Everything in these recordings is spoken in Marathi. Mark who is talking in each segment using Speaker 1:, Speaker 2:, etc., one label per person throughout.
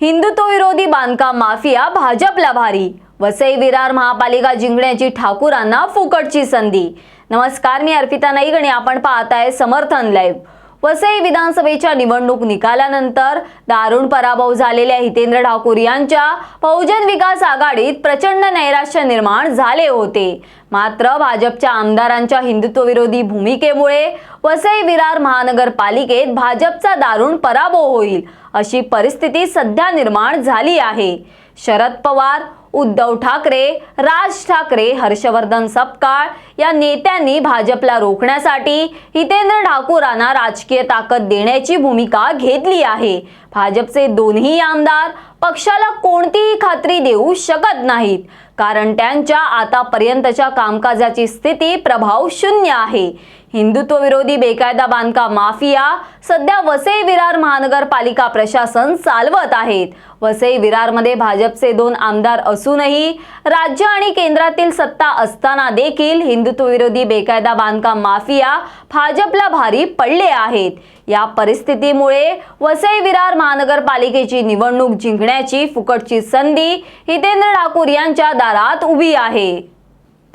Speaker 1: हिंदुत्व विरोधी बांधकाम माफिया भाजपला भारी. वसई विरार महापालिका जिंकण्याची ठाकूरांना फुकटची संधी. नमस्कार मी अर्पिता नाईक आणि आपण पाहताय समर्थन लाईव्ह वसई विधानसभेच्या निवडणूक निकालानंतर दारुण पराभव झालेल्या हितेंद्र ठाकूर यांच्या बहुजन विकास आघाडीत प्रचंड नैराश्य निर्माण झाले होते. मात्र भाजपच्या आमदारांच्या हिंदुत्वविरोधी भूमिकेमुळे वसई विरार महानगरपालिकेत भाजपचा दारुण पराभव होईल अशी परिस्थिती सध्या निर्माण झाली आहे. शरद पवार उद्धव ठाकरे राज ठाकरे हर्षवर्धन सपकाळ या नेत्यांनी भाजपला रोखण्यासाठी हितेंद्र ठाकूरांना राजकीय ताकद देण्याची भूमिका घेतली आहे. भाजपचे दोन्ही आमदार पक्षाला कोणतीही खात्री देऊ शकत नाहीत कारण त्यांच्या आतापर्यंतच्या कामकाजाची स्थिती प्रभाव शून्य आहे. हिंदुत्व विरोधी बेकायदा बांधकाम माफिया सध्या वसई विरार महानगरपालिका प्रशासन चालवत आहेत. वसई विरारमध्ये भाजपचे दोन आमदार असूनही राज्य आणि केंद्रातील सत्ता असताना देखील हिंदुत्व विरोधी बेकायदा बांधकाम माफिया भाजपला भारी पडले आहेत. या परिस्थितीमुळे वसई विरार महानगरपालिकेची निवडणूक जिंकण्याची फुकटची संधी हितेंद्र ठाकूर यांच्या दारात उभी आहे.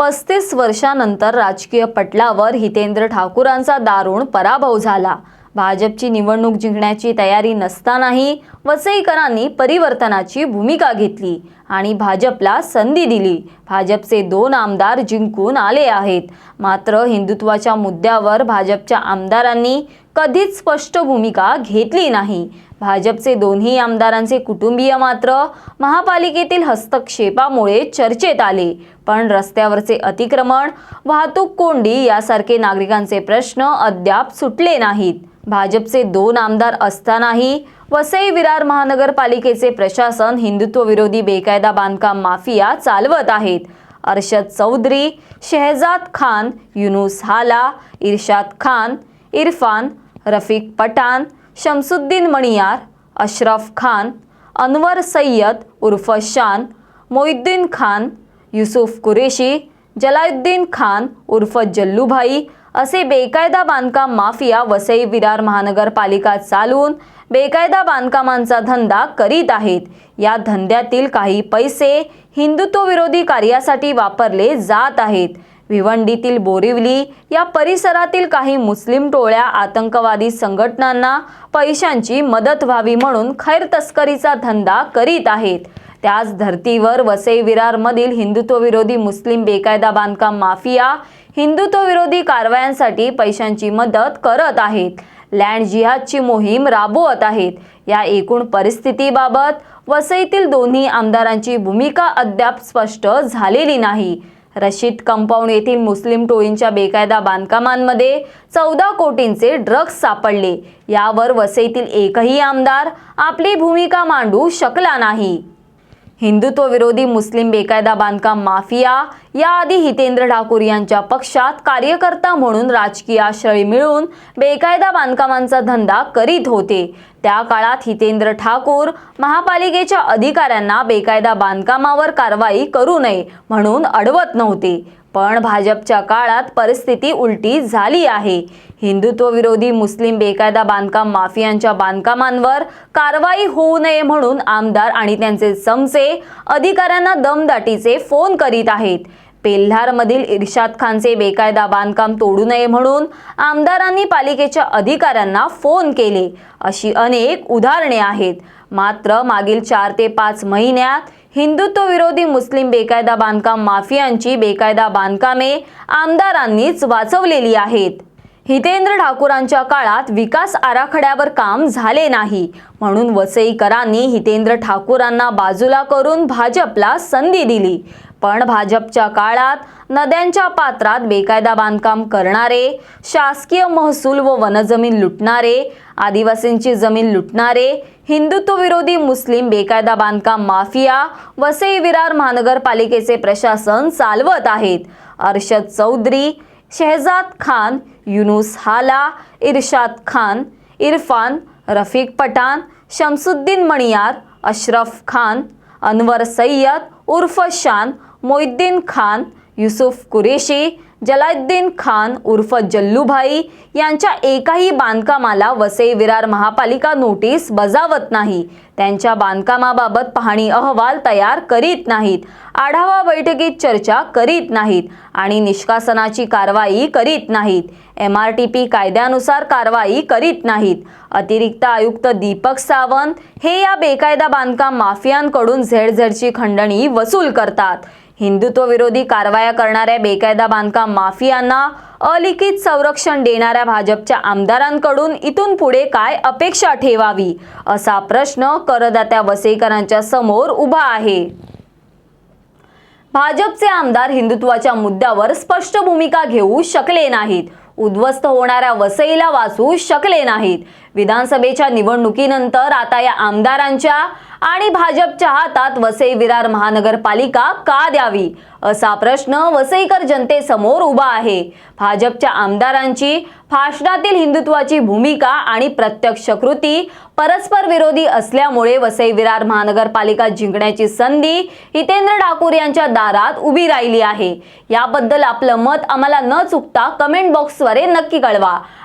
Speaker 1: पस्तीस वर्षानंतर राजकीय पटलावर हितेंद्र ठाकूरांचा दारुण पराभव झाला. भाजपची निवडणूक जिंकण्याची तयारी नसतानाही वसईकरांनी परिवर्तनाची भूमिका घेतली आणि भाजपला संधी दिली. भाजपचे दोन आमदार जिंकून आले आहेत. मात्र हिंदुत्वाच्या मुद्द्यावर भाजपच्या आमदारांनी कधीच स्पष्ट भूमिका घेतली नाही. भाजपचे दोन्ही आमदारांचे कुटुंबीय मात्र महापालिकेतील हस्तक्षेपामुळे चर्चेत आले. पण रस्त्यावरचे अतिक्रमण वाहतूक कोंडी यासारखे नागरिकांचे प्रश्न अद्याप सुटले नाहीत. भाजपचे दोन आमदार असतानाही वसई विरार महानगरपालिकेचे प्रशासन हिंदुत्वविरोधी बेकायदा बांधकाम माफिया चालवत आहेत. अर्शद चौधरी शेहजाद खान युनुस हाला इर्शाद खान इरफान रफिक पठाण शमसुद्दीन मणियार अशरफ खान अनवर सय्यद उर्फ शान मोहिद्दीन खान युसुफ कुरेशी जलायुद्दीन खान उर्फ जल्लूभाई असे बेकायदा बांधकाम माफिया वसई विरार महानगरपालिका चालून बेकायदा बांधकामांचा धंदा करीत आहेत. या धंद्यातील काही पैसे हिंदुत्वविरोधी कार्यासाठी वापरले जात आहेत. भिवंडीतील बोरिवली या परिसरातील काही मुस्लिम टोळ्या आतंकवादी संघटनांना पैशांची मदत व्हावी म्हणून खैर तस्करीचा धंदा करीत आहेत. त्याच धर्तीवर वसई विरारमधील हिंदुत्वविरोधी मुस्लिम बेकायदा बांधकाम माफिया हिंदुत्वविरोधी कारवायांसाठी पैशांची मदत करत आहेत. लँड जिहादची मोहीम राबवत आहेत. या एकूण परिस्थितीबाबत वसईतील दोन्ही आमदारांची भूमिका अद्याप स्पष्ट झालेली नाही. रशीद कंपाऊंड येथील मुस्लिम टोळींच्या बेकायदा बांधकामांमध्ये चौदा कोटींचे ड्रग्ज सापडले. यावर वसईतील एकही आमदार आपली भूमिका मांडू शकला नाही. हिंदुत्व विरोधी मुस्लिम बेकायदा बांधकाम माफिया याआधी हितेंद्र ठाकूर यांच्या पक्षात कार्यकर्ता म्हणून राजकीय आश्रय मिळून बेकायदा बांधकामांचा धंदा करीत होते. त्या काळात हितेंद्र ठाकूर महापालिकेच्या अधिकाऱ्यांना बेकायदा बांधकामावर कारवाई करू नये म्हणून अडवत नव्हते. पण भाजपच्या काळात परिस्थिती उलटी झाली आहे. हिंदुत्वविरोधी मुस्लिम बेकायदा बांधकाम माफियांच्या बांधकामांवर कारवाई होऊ नये म्हणून आमदार आणि त्यांचे समसे अधिकाऱ्यांना दमदाटीचे फोन करीत आहेत. पेल्हारमधील इर्शाद खानचे बेकायदा बांधकाम तोडू नये म्हणून आमदारांनी पालिकेच्या अधिकाऱ्यांना फोन केले. अशी अनेक उदाहरणे आहेत. मात्र मागील चार ते पाच महिन्यात हिंदुत्व विरोधी मुस्लिम बेकायदा बांधकाम माफियांची बेकायदा बांधकामे आमदारांनीच वाचवलेली आहेत. हितेंद्र ठाकूरांच्या काळात विकास आराखड्यावर काम झाले नाही. म्हणून वसईकरांनी हितेंद्र ठाकूरांना बाजूला करून भाजपला संधी दिली. पण भाजपच्या काळात नद्यांच्या पात्रात बेकायदा बांधकाम करणारे शासकीय महसूल व वनजमीन लुटणारे आदिवासींची जमीन लुटणारे हिंदुत्वविरोधी मुस्लिम बेकायदा बांधकाम माफिया वसई विरार महानगरपालिकेचे प्रशासन चालवत आहेत. अर्शद चौधरी शहजाद खान युनुस हाला इर्शाद खान इरफान रफीक पठाण शमसुद्दीन मणियार अशरफ खान अनवर सय्यद उर्फ शान मोहिद्दीन खान युसुफ कुरेशी जलाउद्दीन खान उर्फ जल्लूभाई यांच्या एकाही बांधकामाला वसई विरार महापालिका नोटीस बजावत नाही. त्यांच्या बांधकामाबाबत पाहणी अहवाल तयार करीत नाहीत. आढावा बैठकीत चर्चा करीत नाहीत आणि निष्कासनाची कारवाई करीत नाहीत. एम आर टी पी कायद्यानुसार कारवाई करीत नाहीत. अतिरिक्त आयुक्त दीपक सावंत हे या बेकायदा बांधकाम माफियांकडून झेडझेडची खंडणी वसूल करतात. हिंदुत्वविरोधी कारवाया करणाऱ्या बेकायदा बांधकाम माफियांना अलिखित संरक्षण देणाऱ्या भाजपच्या आमदारांकडून इथून पुढे काय अपेक्षा ठेवावी असा प्रश्न करदात्या वसईकरांच्या समोर उभा आहे. भाजपचे आमदार हिंदुत्वाच्या मुद्द्यावर स्पष्ट भूमिका घेऊ शकले नाहीत. उद्ध्वस्त होणाऱ्या वसईला वाचू शकले नाहीत. विधानसभेच्या निवडणुकीनंतर आता या आमदारांच्या आणि भाजपच्या हातात वसई विरार महानगरपालिका का द्यावी? असा प्रश्न वसईकर जनतेसमोर उभा आहे. भाजपच्या आमदारांची भाषणातील हिंदुत्वाची भूमिका आणि प्रत्यक्ष कृती परस्पर विरोधी असल्यामुळे वसई विरार महानगरपालिका जिंकण्याची संधी हितेंद्र ठाकूर यांच्या दारात उभी राहिली आहे. याबद्दल आपलं मत आम्हाला न चुकता कमेंट बॉक्सद्वारे नक्की कळवा.